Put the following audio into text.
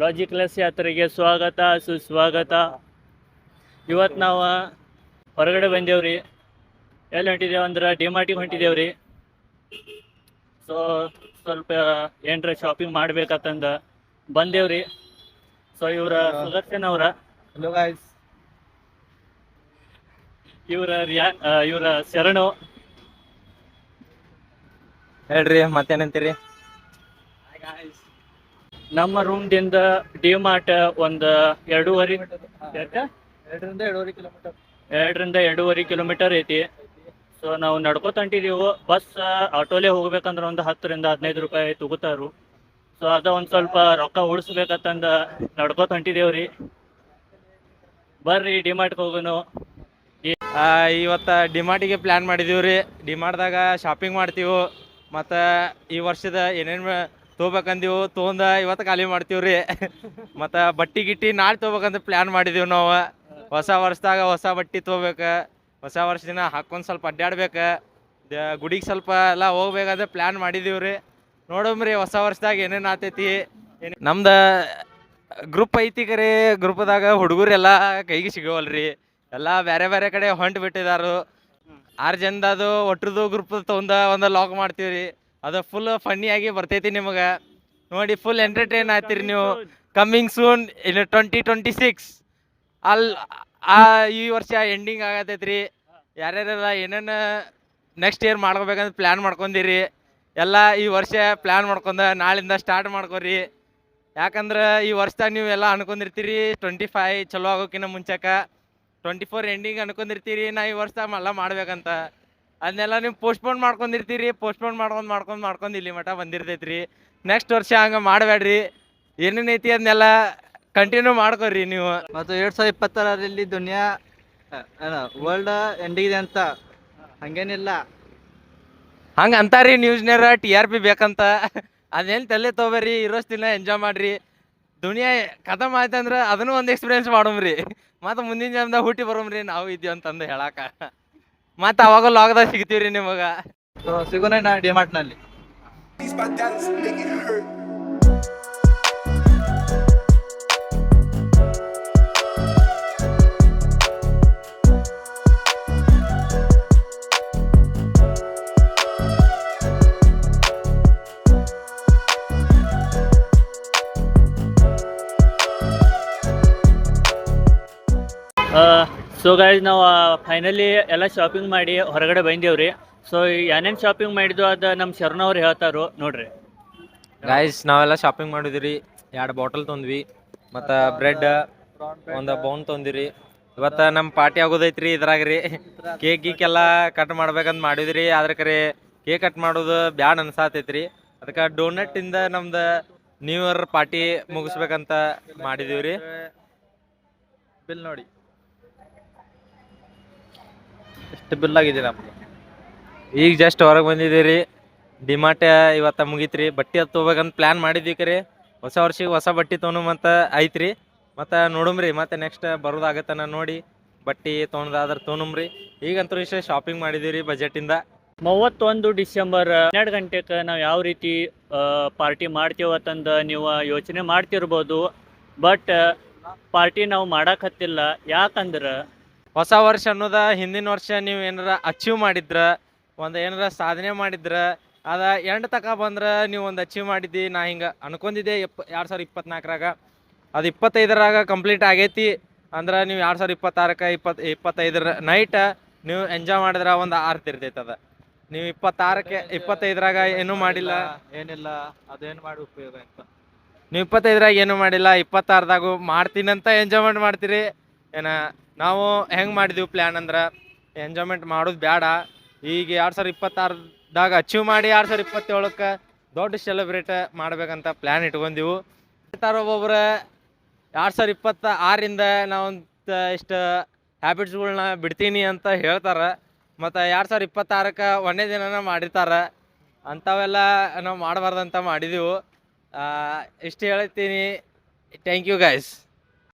ಲಾಜಿಕ್ಲೆಸ್ ಯಾತ್ರೆಗೆ ಸ್ವಾಗತ ಸುಸ್ವಾಗತ. ಇವತ್ತು ನಾವು ಹೊರಗಡೆ ಬಂದೇವ್ರಿ. ಎಲ್ಲಿ ಹೊಂಟಿದ್ದೇವೆ ಅಂದ್ರೆ ಡಿಮಾರ್ಟಿಗೆ ಹೊಂಟಿದೇವ್ರಿ. ಸೊ ಸ್ವಲ್ಪ ಏನರ ಶಾಪಿಂಗ್ ಮಾಡ್ಬೇಕಂತಂದ ಬಂದೇವ್ರಿ. ಸೊ ಇವ್ರ ಸುದರ್ಶನ್ ಅವರ. ಇವರ ರಿಯಾ ಇವ್ರ ಶರಣು. ಹೇಳ್ರಿ ಮತ್ತೇನಂತೀರಿ? ನಮ್ಮ ರೂಮ್ದಿಂದ ಡಿಮಾರ್ಟ್ ಒಂದು ಎರಡೂವರೆ? ಎರಡರಿಂದ ಎರಡೂವರೆ ಕಿಲೋಮೀಟರ್ ಎರಡರಿಂದ ಎರಡೂವರೆ ಕಿಲೋಮೀಟರ್ ಐತಿ. ಸೊ ನಾವು ನಡ್ಕೋತ ಹೊಂಟಿದೀವು. ಬಸ್ ಆಟೋಲೆ ಹೋಗ್ಬೇಕಂದ್ರೆ ಒಂದು ಹತ್ತರಿಂದ ಹದಿನೈದು ರೂಪಾಯಿ ತಗೋತಾರು ಸೊ ಅದ ಒಂದ್ ಸ್ವಲ್ಪ ರೊಕ್ಕ ಉಳಿಸ್ಬೇಕಂತಂದ ನಡ್ಕೋತ ಹೊಂಟಿದೇವ್ರಿ ಬರ್ರಿ ಡಿಮಾರ್ಟ್ಗೆ ಹೋಗೋನು. ಇವತ್ತ ಡಿಮಾರ್ಟಿಗೆ ಪ್ಲಾನ್ ಮಾಡಿದೀವಿ ರೀ ಡಿಮಾರ್ಟ್ದಾಗ ಶಾಪಿಂಗ್ ಮಾಡ್ತೀವಿ. ಮತ್ತು ಈ ವರ್ಷದ ಏನೇನು ತೊಗೋಬೇಕಂದೀವು ತೊಗೊಂಡ ಇವತ್ತು ಖಾಲಿ ಮಾಡ್ತೀವಿ ರೀ. ಮತ್ತು ಬಟ್ಟೆ ಗಿಟ್ಟಿ ನಾಳೆ ತೊಗೋಬೇಕಂತ ಪ್ಲ್ಯಾನ್ ಮಾಡಿದೀವಿ ನಾವು. ಹೊಸ ವರ್ಷದಾಗ ಹೊಸ ಬಟ್ಟೆ ತೊಗೋಬೇಕು ಹೊಸ ವರ್ಷ ದಿನ ಹಾಕ್ಕೊಂಡು ಸ್ವಲ್ಪ ಅಡ್ಡಾಡ್ಬೇಕು ಗುಡಿಗೆ ಸ್ವಲ್ಪ ಎಲ್ಲ ಹೋಗ್ಬೇಕಂತ ಪ್ಲ್ಯಾನ್ ಮಾಡಿದೀವಿ ರೀ. ನೋಡಮ್ರಿ ಹೊಸ ವರ್ಷದಾಗ ಏನೇನು ಆತೈತಿ. ನಮ್ದು ಗ್ರೂಪ್ ಐತಿ ಕರೆ. ಗ್ರೂಪ್ದಾಗ ಹುಡುಗರೆಲ್ಲ ಕೈಗೆ ಸಿಗೋವಲ್ರಿ. ಎಲ್ಲ ಬೇರೆ ಬೇರೆ ಕಡೆ ಹೊಂಟು ಬಿಟ್ಟಿದಾರು. ಆರು ಜನದದು ಒಟ್ಟರದು ಗ್ರೂಪ್ ತೊಗೊಂಡ ಒಂದು ಲಾಕ್ ಮಾಡ್ತೀವಿ ರೀ. ಅದು ಫುಲ್ ಫನ್ನಿಯಾಗಿ ಬರ್ತೈತಿ ನಿಮಗೆ. ನೋಡಿ ಫುಲ್ ಎಂಟರ್ಟೈನ್ ಆಗ್ತೀರಿ ನೀವು. ಕಮ್ಮಿಂಗ್ ಸೂನ್ ಇನ್ನು ಟ್ವೆಂಟಿ ಟ್ವೆಂಟಿ ಸಿಕ್ಸ್ ಅಲ್ಲಿ ಆ, ಈ ವರ್ಷ ಎಂಡಿಂಗ್ ಆಗತೈತ್ರಿ. ಯಾರ್ಯಾರೆಲ್ಲ ಏನೇನು ನೆಕ್ಸ್ಟ್ ಇಯರ್ ಮಾಡ್ಕೋಬೇಕಂತ ಪ್ಲ್ಯಾನ್ ಮಾಡ್ಕೊಂಡಿರಿ. ಎಲ್ಲ ಈ ವರ್ಷ ಪ್ಲ್ಯಾನ್ ಮಾಡ್ಕೊಂಡ ನಾಳಿಂದ ಸ್ಟಾರ್ಟ್ ಮಾಡ್ಕೊರಿ. ಯಾಕಂದ್ರೆ ಈ ವರ್ಷದಾಗ ನೀವು ಎಲ್ಲ ಅನ್ಕೊಂಡಿರ್ತೀರಿ ಟ್ವೆಂಟಿ ಫೈವ್ ಚಲೋ ಆಗೋಕ್ಕಿಂತ ಮುಂಚೆಕ. ಟ್ವೆಂಟಿ ಫೋರ್ ಎಂಡಿಂಗ್ ಅನ್ಕೊಂಡಿರ್ತೀರಿ, ನಾ ಈ ವರ್ಷದಾಗ ಎಲ್ಲ ಮಾಡ್ಬೇಕಂತ. ಅದನ್ನೆಲ್ಲ ನೀವು ಪೋಸ್ಟ್ಪೋನ್ ಮಾಡ್ಕೊಂಡಿರ್ತೀರಿ ಪೋಸ್ಟ್ಪೋನ್ ಮಾಡ್ಕೊಂಡು ಮಾಡ್ಕೊಂಡು ಮಾಡ್ಕೊಂಡು ಇಲ್ಲಿ ಮಠ ಬಂದಿರ್ತೈತ್ರಿ. ನೆಕ್ಸ್ಟ್ ವರ್ಷ ಹಂಗೆ ಮಾಡಬೇಡ್ರಿ ಏನೇನು ಐತಿ ಅದನ್ನೆಲ್ಲ ಕಂಟಿನ್ಯೂ ಮಾಡ್ಕೊರಿ ನೀವು. ಮತ್ತು ಎರಡ್ ಸಾವಿರದ ಇಪ್ಪತ್ತರಲ್ಲಿ ದುನಿಯಾ ವರ್ಲ್ಡ್ ಎಂಡಿಗಿದೆ ಅಂತ. ಹಂಗೇನಿಲ್ಲ. ಹಂಗೆ ಅಂತಾರಿ ನ್ಯೂಸ್ನೇರ ಟಿ ಆರ್ ಪಿ ಬೇಕಂತ. ಅದೇನು ತಲೆ ತೊಗೊಬೇರಿ ಇರೋಷ್ಟು ದಿನ ಎಂಜಾಯ್ ಮಾಡ್ರಿ. ದುನಿಯಾ ಕದಮ್ ಆಯ್ತಂದ್ರೆ ಅದನ್ನು ಒಂದು ಎಕ್ಸ್ಪೀರಿಯನ್ಸ್ ಮಾಡೋಮ್ರಿ. ಮತ್ತು ಮುಂದಿನ ಜನದಾಗ ಹುಟ್ಟಿ ಬರೋಮ್ರಿ ನಾವು ಇದ್ದೀವಿ ಅಂತಂದು ಹೇಳಾಕ. ಮತ್ತು ಅವಾಗ ಲಾಗದಾಗ ಸಿಗ್ತೀವ್ರಿ ನಿಮಗ. ಸೊ ಸಿಗೋಣ ನಾ ಡಿಮಾರ್ಟ್ನಲ್ಲಿ ಸೊ ಗಾಯ್ಸ್ ನಾವು ಫೈನಲಿ ಎಲ್ಲ ಶಾಪಿಂಗ್ ಮಾಡಿ ಹೊರಗಡೆ ಬಂದೇವ್ರಿ. ಸೊ ಏನೇನು ಶಾಪಿಂಗ್ ಮಾಡಿದ್ವು ಅದು ನಮ್ಮ ಶರಣ ಅವ್ರು ಹೇಳ್ತಾರು ನೋಡ್ರಿ. ಗಾಯ್ಸ್ ನಾವೆಲ್ಲ ಶಾಪಿಂಗ್ ಮಾಡಿದ್ರಿ. ಎರಡು ಬಾಟಲ್ ತೊಂದ್ವಿ. ಮತ್ತು ಬ್ರೆಡ್ ಒಂದು ಬೌನ್ ತೊಂದಿರಿ. ಇವತ್ತು ನಮ್ಮ ಪಾರ್ಟಿ ಆಗೋದೈತ್ರಿ ಇದ್ರಾಗ ರೀ ಕೇಕ್ ಗೀಕ್ ಎಲ್ಲ ಕಟ್ ಮಾಡ್ಬೇಕಂತ ಮಾಡಿದ್ರಿ. ಆದ್ರೆ ಕರೆ ಕೇಕ್ ಕಟ್ ಮಾಡೋದು ಬ್ಯಾಡ್ ಅನ್ಸಾತೈತ್ರಿ. ಅದಕ್ಕೆ ಡೋನಟ್ ಇಂದ ನಮ್ದು ನ್ಯೂ ಇಯರ್ ಪಾರ್ಟಿ ಮುಗಿಸ್ಬೇಕಂತ ಮಾಡಿದೀವಿ ರೀ ಬಿಲ್ ನೋಡಿ. ಎಷ್ಟು ಬಿಲ್ ಆಗಿದೆ ನಮ್ದು. ಈಗ ಜಸ್ಟ್ ಹೊರಗೆ ಬಂದಿದ್ದೀರಿ. ಡಿಮಾರ್ಟ್ ಇವತ್ತ ಮುಗೀತ್ರಿ. ಬಟ್ಟೆ ಅದು ತೊಗೋಬೇಕಂತ ಪ್ಲ್ಯಾನ್ ಮಾಡಿದ್ವಿ ರೀ ಹೊಸ ವರ್ಷಕ್ಕೆ ಹೊಸ ಬಟ್ಟೆ ತೊಗೊಂಡು ಮತ್ತು ಐತ್ರಿ. ಮತ್ತು ನೋಡುಮ್ರಿ, ಮತ್ತೆ ನೆಕ್ಸ್ಟ್ ಬರೋದಾಗತ್ತನ ನೋಡಿ. ಬಟ್ಟೆ ತೊಗೊಂಡಾದ್ರೆ ತೊಗೊಂಬ್ರಿ ಈಗಂತೂ ಇಷ್ಟ ಶಾಪಿಂಗ್ ಮಾಡಿದೀವಿ ರೀ ಬಜೆಟಿಂದ ಮೂವತ್ತೊಂದು ಡಿಸೆಂಬರ್ ಹನ್ನೆರಡು ಗಂಟೆಗೆ ನಾವು ಯಾವ ರೀತಿ ಪಾರ್ಟಿ ಮಾಡ್ತೀವತ್ತಂದು ನೀವು ಯೋಚನೆ ಮಾಡ್ತಿರ್ಬೋದು. ಬಟ್, ಪಾರ್ಟಿ ನಾವು ಮಾಡಾಕತ್ತಿಲ್ಲ ಯಾಕಂದ್ರೆ ಹೊಸ ವರ್ಷ ಅನ್ನೋದ ಹಿಂದಿನ ವರ್ಷ ನೀವು ಏನಾರ ಅಚೀವ್ ಮಾಡಿದ್ರ ಒಂದು ಏನಾರ ಸಾಧನೆ ಮಾಡಿದ್ರ ಅದ ಎಂಡ್ ತಕ ಬಂದ್ರೆ ನೀವು ಒಂದು ಅಚೀವ್ ಮಾಡಿದ್ದಿ. ನಾ ಹಿಂಗೆ ಅನ್ಕೊಂಡಿದ್ದೆ ಎಪ್ ಎರಡು ಸಾವಿರ ಇಪ್ಪತ್ನಾಲ್ಕರಾಗ ಅದು ಇಪ್ಪತ್ತೈದರಾಗ ಕಂಪ್ಲೀಟ್ ಆಗೈತಿ. ಅಂದ್ರೆ ನೀವು ಎರಡು ಸಾವಿರ ಇಪ್ಪತ್ತಾರಕ್ಕೆ ಇಪ್ಪತ್ತು ಇಪ್ಪತ್ತೈದರ ನೈಟ್ ನೀವು ಎಂಜಾಯ್ ಮಾಡಿದ್ರೆ ಒಂದು ಆರ್ತಿ ಇರ್ತೈತೆ ಅದ. ನೀವು ಇಪ್ಪತ್ತಾರಕ್ಕೆ ಇಪ್ಪತ್ತೈದರಾಗ ಏನೂ ಮಾಡಿಲ್ಲ. ಏನಿಲ್ಲ ಅದೇನು ಮಾಡಿ ಉಪಯೋಗ ಅಂತ ನೀವು ಇಪ್ಪತ್ತೈದರಾಗ ಏನು ಮಾಡಿಲ್ಲ ಇಪ್ಪತ್ತಾರದಾಗು ಮಾಡ್ತೀನಂತ ಎಂಜಾಯ್ಮೆಂಟ್ ಮಾಡ್ತೀರಿ. ಏನ ನಾವು ಹೆಂಗೆ ಮಾಡಿದೀವಿ ಪ್ಲ್ಯಾನ್ ಅಂದ್ರೆ ಎಂಜಾಯ್ಮೆಂಟ್ ಮಾಡೋದು ಬೇಡ ಈಗ ಎರಡು ಸಾವಿರ ಇಪ್ಪತ್ತಾರದಾಗ ಅಚೀವ್ ಮಾಡಿ ಎರಡು ಸಾವಿರ ಇಪ್ಪತ್ತೇಳಕ್ಕೆ ದೊಡ್ಡ ಸೆಲೆಬ್ರೇಟ್ ಮಾಡ್ಬೇಕಂತ ಪ್ಲ್ಯಾನ್ ಇಟ್ಕೊಂಡಿವು. ಒಬ್ಬೊಬ್ರು ಎರಡು ಸಾವಿರ ಇಪ್ಪತ್ತ ಆರಿಂದ ನಾವು ಇಷ್ಟು ಹ್ಯಾಬಿಟ್ಸ್ಗಳನ್ನ ಬಿಡ್ತೀನಿ ಅಂತ ಹೇಳ್ತಾರೆ. ಮತ್ತು ಎರಡು ಸಾವಿರ ಇಪ್ಪತ್ತಾರಕ್ಕೆ ಒಂದೇ ದಿನನ ಮಾಡಿರ್ತಾರೆ. ಅಂಥವೆಲ್ಲ ನಾವು ಮಾಡಬಾರ್ದಂತ ಮಾಡಿದೆವು. ಇಷ್ಟು ಹೇಳ್ತೀನಿ. Thank you guys